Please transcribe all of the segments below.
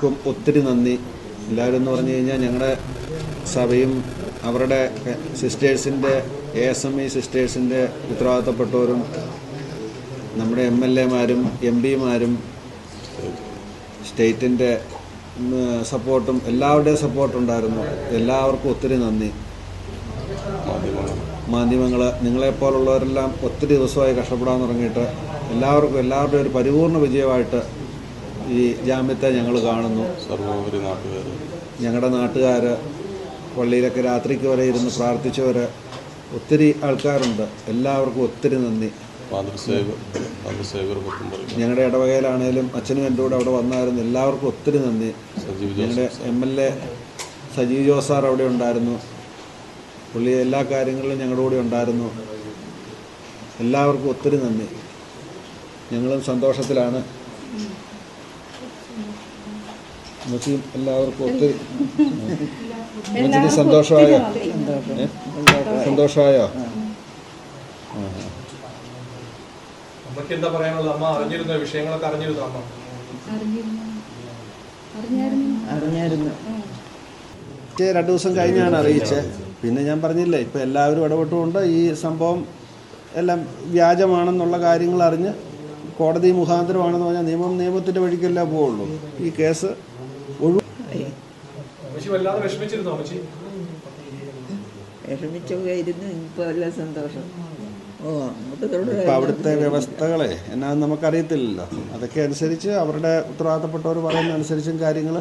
ക്കും ഒത്തിരി നന്ദി. എല്ലാവരും എന്ന് പറഞ്ഞു കഴിഞ്ഞാൽ ഞങ്ങളുടെ സഭയും അവരുടെ സിസ്റ്റേഴ്സിന്റെ എ എസ് എം ഇ സിസ്റ്റേഴ്സിന്റെ ഉത്തരവാദിത്തപ്പെട്ടവരും നമ്മുടെ എം എൽ എമാരും എം പിമാരും സ്റ്റേറ്റിന്റെ സപ്പോർട്ടും എല്ലാവരുടെയും സപ്പോർട്ടുണ്ടായിരുന്നു എല്ലാവർക്കും ഒത്തിരി നന്ദി. മാധ്യമങ്ങൾ നിങ്ങളെപ്പോലുള്ളവരെല്ലാം ഒത്തിരി ദിവസമായി കഷ്ടപ്പെടാൻ തുടങ്ങിയിട്ട് എല്ലാവർക്കും എല്ലാവരുടെയും ഒരു പരിപൂർണ വിജയമായിട്ട് ഈ ജാമ്യത്തെ ഞങ്ങൾ കാണുന്നു. സർവോപരി നാട്ടുകാർ ഞങ്ങളുടെ നാട്ടുകാർ പള്ളിയിലൊക്കെ രാത്രിക്ക് വരെ ഇരുന്ന് പ്രാർത്ഥിച്ചവർ ഒത്തിരി ആൾക്കാരുണ്ട്. എല്ലാവർക്കും ഒത്തിരി നന്ദി. ഞങ്ങളുടെ ഇടവകയിലാണേലും അച്ഛനും എന്റെ കൂടെ അവിടെ വന്നായിരുന്നു. എല്ലാവർക്കും ഒത്തിരി നന്ദി. ഞങ്ങളുടെ M L A Sajeev Jose sir അവിടെ ഉണ്ടായിരുന്നു. പുള്ളി എല്ലാ കാര്യങ്ങളിലും ഞങ്ങളുടെ കൂടെ ഉണ്ടായിരുന്നു. എല്ലാവർക്കും ഒത്തിരി നന്ദി. ഞങ്ങളും സന്തോഷത്തിലാണ്. ഉമ്മച്ചിയും എല്ലാവർക്കും ഒത്തിരി ഉമ്മച്ചിക്ക് സന്തോഷമായോ? സന്തോഷമായോ എന്താ പറയാനുള്ളത്? അമ്മ അറിഞ്ഞിരുന്ന? വിഷയങ്ങളൊക്കെ അറിഞ്ഞിരുന്നു അമ്മ? അറിഞ്ഞായിരുന്നു. രണ്ടു രണ്ട് ദിവസം കഴിഞ്ഞാണ് അറിയിച്ചത്. പിന്നെ ഞാൻ പറഞ്ഞില്ലേ ഇപ്പൊ എല്ലാവരും ഇടപെട്ടുകൊണ്ട് ഈ സംഭവം എല്ലാം വ്യാജമാണെന്നുള്ള കാര്യങ്ങൾ അറിഞ്ഞ് കോടതി മുഖാന്തരമാണെന്ന് പറഞ്ഞാൽ നിയമം നിയമത്തിന്റെ വഴിക്കല്ലേ പോവുള്ളൂ. ഈ കേസ് ഇരുന്ന് ഇപ്പോൾ എല്ലാം സന്തോഷം. ഓ ഇപ്പം അവിടുത്തെ വ്യവസ്ഥകളെ എന്നാ നമുക്കറിയത്തില്ലല്ലോ. അതൊക്കെ അനുസരിച്ച് അവരുടെ ഉത്തരവാദിത്തപ്പെട്ടവർ പറയുന്ന അനുസരിച്ചും കാര്യങ്ങൾ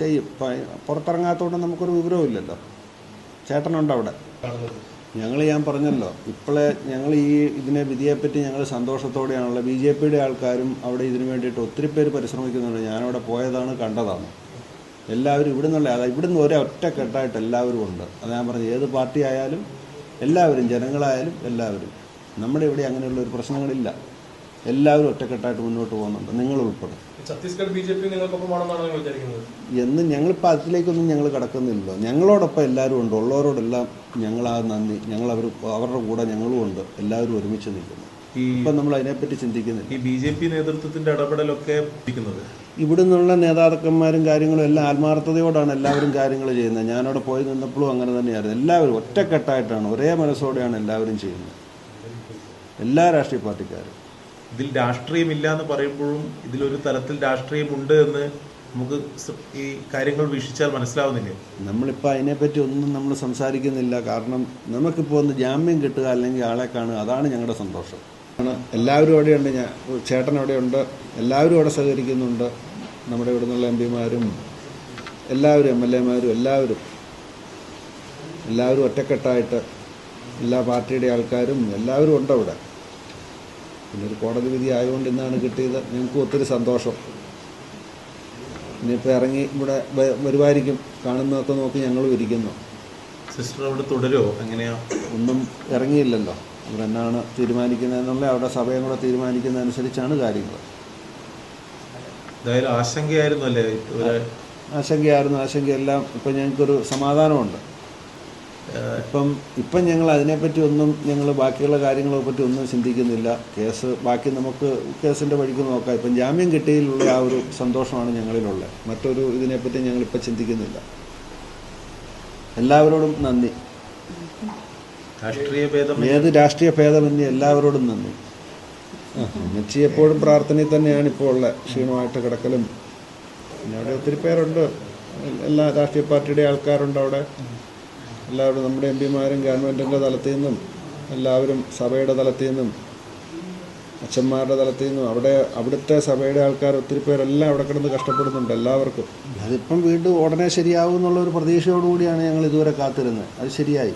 ചെയ്യും. പുറത്തിറങ്ങാത്തോണ്ട് പുറത്തിറങ്ങാത്തതുകൊണ്ട് നമുക്കൊരു വിവരവും ഇല്ലല്ലോ. ചേട്ടനുണ്ട് അവിടെ. ഞങ്ങൾ ഞാൻ പറഞ്ഞല്ലോ ഇപ്പോഴേ ഞങ്ങൾ ഈ ഇതിനെ വിധിയെപ്പറ്റി ഞങ്ങൾ സന്തോഷത്തോടെയാണുള്ളത്. ബി ജെ പിയുടെ ആൾക്കാരും അവിടെ ഇതിനു വേണ്ടിയിട്ട് ഒത്തിരി പേര് പരിശ്രമിക്കുന്നുണ്ട്. ഞാനവിടെ പോയതാണ് കണ്ടതാണ്. എല്ലാവരും ഇവിടെ നിന്നുള്ള ഇവിടുന്ന് ഒരേ ഒറ്റക്കെട്ടായിട്ട് എല്ലാവരും ഉണ്ട്. അത് ഞാൻ പറഞ്ഞു ഏത് പാർട്ടി ആയാലും എല്ലാവരും ജനങ്ങളായാലും എല്ലാവരും. നമ്മുടെ ഇവിടെ അങ്ങനെയുള്ള ഒരു പ്രശ്നങ്ങളില്ല. എല്ലാവരും ഒറ്റക്കെട്ടായിട്ട് മുന്നോട്ട് പോകുന്നുണ്ട്. നിങ്ങൾ ഉൾപ്പെടെ. ഛത്തീസ്ഗഡ് ബി ജെ പി നിങ്ങൾക്കൊപ്പമാണെന്നാണ് നിങ്ങൾ വിചാരിക്കുന്നത്? എന്ന് ഞങ്ങളിപ്പോൾ അതിലേക്കൊന്നും ഞങ്ങൾ കിടക്കുന്നില്ലല്ലോ. ഞങ്ങളോടൊപ്പം എല്ലാവരും ഉണ്ട്. ഉള്ളവരോടെല്ലാം ഞങ്ങൾ ആ നന്ദി. ഞങ്ങൾ അവർ അവരുടെ കൂടെ ഞങ്ങളും ഉണ്ട്. എല്ലാവരും ഒരുമിച്ച് നിൽക്കുന്നു. ഇപ്പം നമ്മൾ അതിനെപ്പറ്റി ചിന്തിക്കുന്നില്ല. ഈ ബി ജെ പി നേതൃത്വത്തിന്റെ ഇടപെടലൊക്കെ ഇരിക്കുന്നത് ഇവിടെ നിന്നുള്ള നേതാക്കന്മാരും കാര്യങ്ങളും എല്ലാം ആത്മാർത്ഥതയോടാണ് എല്ലാവരും കാര്യങ്ങൾ ചെയ്യുന്നത്. ഞാനവിടെ പോയി നിന്നപ്പോഴും അങ്ങനെ തന്നെയായിരുന്നു. എല്ലാവരും ഒറ്റക്കെട്ടായിട്ടാണ് ഒരേ മനസ്സോടെയാണ് എല്ലാവരും ചെയ്യുന്നത്. എല്ലാ രാഷ്ട്രീയ പാർട്ടിക്കാരും. ഇതിൽ രാഷ്ട്രീയമില്ല എന്ന് പറയുമ്പോഴും ഇതിലൊരു തലത്തിൽ രാഷ്ട്രീയമുണ്ട് എന്ന് നമുക്ക് ഈ കാര്യങ്ങൾ വീക്ഷിച്ചാൽ മനസ്സിലാവുന്നില്ലേ? നമ്മളിപ്പോൾ അതിനെപ്പറ്റി ഒന്നും നമ്മൾ സംസാരിക്കുന്നില്ല. കാരണം നമുക്കിപ്പോൾ ഒന്ന് ജാമ്യം കിട്ടുക അല്ലെങ്കിൽ ആളെ കാണുക അതാണ് ഞങ്ങളുടെ സന്തോഷം. എല്ലാവരും അവിടെയുണ്ട്. ഞാൻ ചേട്ടൻ അവിടെയുണ്ട്. എല്ലാവരും അവിടെ സഹകരിക്കുന്നുണ്ട്. നമ്മുടെ ഇവിടെ നിന്നുള്ള എം പിമാരും എല്ലാവരും എം എൽ എമാരും എല്ലാവരും. എല്ലാവരും ഒറ്റക്കെട്ടായിട്ട് എല്ലാ പാർട്ടിയുടെ ആൾക്കാരും എല്ലാവരും ഉണ്ട് അവിടെ. പിന്നെ ഒരു കോടതി വിധി ആയതുകൊണ്ട് ഇന്നാണ് കിട്ടിയത്. ഞങ്ങൾക്ക് ഒത്തിരി സന്തോഷം. ഇനിയിപ്പോൾ ഇറങ്ങി ഇവിടെ വരുമായിരിക്കും. കാണുന്നതൊക്കെ നോക്കി ഞങ്ങളും ഇരിക്കുന്നു. സിസ്റ്റർ അവിടെ തുടരുമോ എങ്ങനെയാ? ഒന്നും ഇറങ്ങിയില്ലല്ലോ. അവരെന്നാണ് തീരുമാനിക്കുന്നതെന്നുള്ള അവിടെ സഭയും കൂടെ തീരുമാനിക്കുന്നതനുസരിച്ചാണ് കാര്യങ്ങൾ. എന്തായാലും ആശങ്കയായിരുന്നു അല്ലേ? ആശങ്കയായിരുന്നു ആശങ്കയെല്ലാം ഇപ്പം ഞങ്ങൾക്കൊരു സമാധാനമുണ്ട്. ഇപ്പം ഇപ്പം ഞങ്ങൾ അതിനെപ്പറ്റി ഒന്നും ഞങ്ങൾ ബാക്കിയുള്ള കാര്യങ്ങളെ പറ്റി ഒന്നും ചിന്തിക്കുന്നില്ല. കേസ് ബാക്കി നമുക്ക് കേസിന്റെ വഴിക്ക് നോക്കാം. ഇപ്പം ജാമ്യം കിട്ടിയതിലുള്ള ആ ഒരു സന്തോഷമാണ് ഞങ്ങളിലുള്ളത്. മറ്റൊരു ഇതിനെപ്പറ്റി ഞങ്ങളിപ്പോൾ ചിന്തിക്കുന്നില്ല. എല്ലാവരോടും നന്ദി. ഏത് രാഷ്ട്രീയ ഭേദമന്യേ എല്ലാവരോടും നന്ദി. അമ്മച്ചി എപ്പോഴും പ്രാർത്ഥനയിൽ തന്നെയാണ് ഇപ്പോൾ ഉള്ള ക്ഷീണമായിട്ട് കിടക്കലും. പിന്നെ അവിടെ ഒത്തിരി പേരുണ്ട്. എല്ലാ രാഷ്ട്രീയ പാർട്ടിയുടെ ആൾക്കാരുണ്ട് അവിടെ. എല്ലാവരും നമ്മുടെ എം പിമാരും ഗവൺമെന്റിന്റെ തലത്തിൽ നിന്നും എല്ലാവരും സഭയുടെ തലത്തിൽ നിന്നും അച്ഛന്മാരുടെ തലത്തിൽ നിന്നും അവിടെ അവിടുത്തെ സഭയുടെ ആൾക്കാർ ഒത്തിരി പേരെല്ലാം അവിടെ കിടന്ന് കഷ്ടപ്പെടുന്നുണ്ട് എല്ലാവർക്കും. അതിപ്പം വീണ്ടും ഉടനെ ശരിയാവും എന്നുള്ള ഒരു പ്രതീക്ഷയോടുകൂടിയാണ് ഞങ്ങൾ ഇതുവരെ കാത്തിരുന്നത്. അത് ശരിയായി.